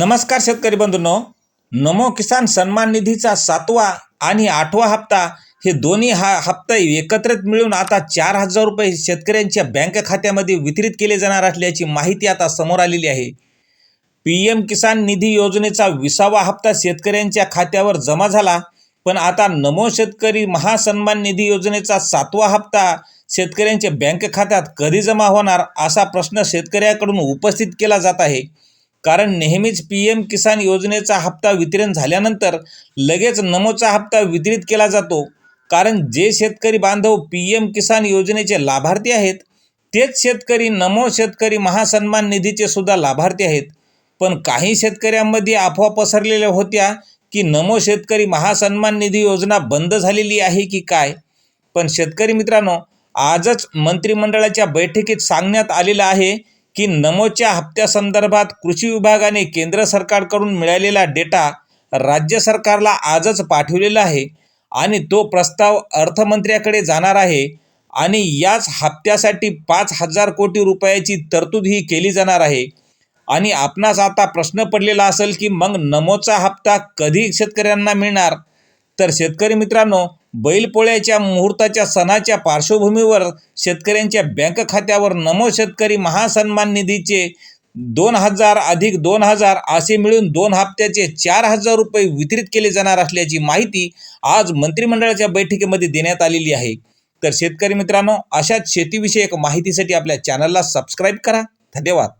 नमस्कार शेतकरी बंधूंनो. नमो किसान सन्मान निधीचा सातवा आणि आठवा हप्ता हे दोन्ही हा हप्ता एकत्रित मिळून आता चार हजार रुपये शेतकऱ्यांच्या बँक खात्यामध्ये वितरित केले जाणार असल्याची माहिती आता समोर आलेली आहे. पी एम किसान निधी योजनेचा विसावा हप्ता शेतकऱ्यांच्या खात्यावर जमा झाला पण आता नमो शेतकरी महासन्मान निधी योजनेचा सातवा हप्ता शेतकऱ्यांच्या बँक खात्यात कधी जमा होणार असा प्रश्न शेतकऱ्याकडून उपस्थित केला जात आहे. कारण नेहमीच पी एम किसान योजनेचा हप्ता वितरण झाल्यानंतर लगेच नमोचा हप्ता वितरित केला जातो. कारण जे शेतकरी बांधव पी एम किसान योजनेचे लाभार्थी आहेत तेच शेतकरी नमो शेतकरी महासन्मान निधीचे सुद्धा लाभार्थी आहेत. पण काही शेतकऱ्यांमध्ये अफवा पसरलेल्या होत्या की नमो शेतकरी महासन्मान निधी योजना बंद झालेली आहे की काय? पण शेतकरी मित्रांनो आजच मंत्रिमंडळाच्या बैठकीत सांगण्यात आलेलं आहे की नमोच्या हप्त्यासंदर्भात कृषी विभागाने केंद्र सरकारकडून मिळालेला डेटा राज्य सरकारला आजच पाठवलेला आहे आणि तो प्रस्ताव अर्थमंत्र्याकडे जाणार आहे आणि याच हप्त्यासाठी पाच हजार कोटी रुपयाची तरतूद ही केली जाणार आहे. आणि आपणास आता प्रश्न पडलेला असेल की मग नमोचा हप्ता कधी शेतकऱ्यांना मिळणार? तर शेतकरी मित्रांनो बैलपोळ्याच्या मुहूर्ताच्या सणाच्या पार्श्वभूमीवर शेतकऱ्यांच्या बँक खात्यावर नमो शेतकरी महासन्मान निधीचे दोन हजार अधिक दोन हजार असे मिळून दोन हप्त्याचे चार हजार रुपये वितरित केले जाणार असल्याची माहिती आज मंत्रिमंडळाच्या बैठकीमध्ये देण्यात आलेली आहे. तर शेतकरी मित्रांनो अशाच शेतीविषयक माहितीसाठी आपल्या चॅनलला सबस्क्राईब करा. धन्यवाद.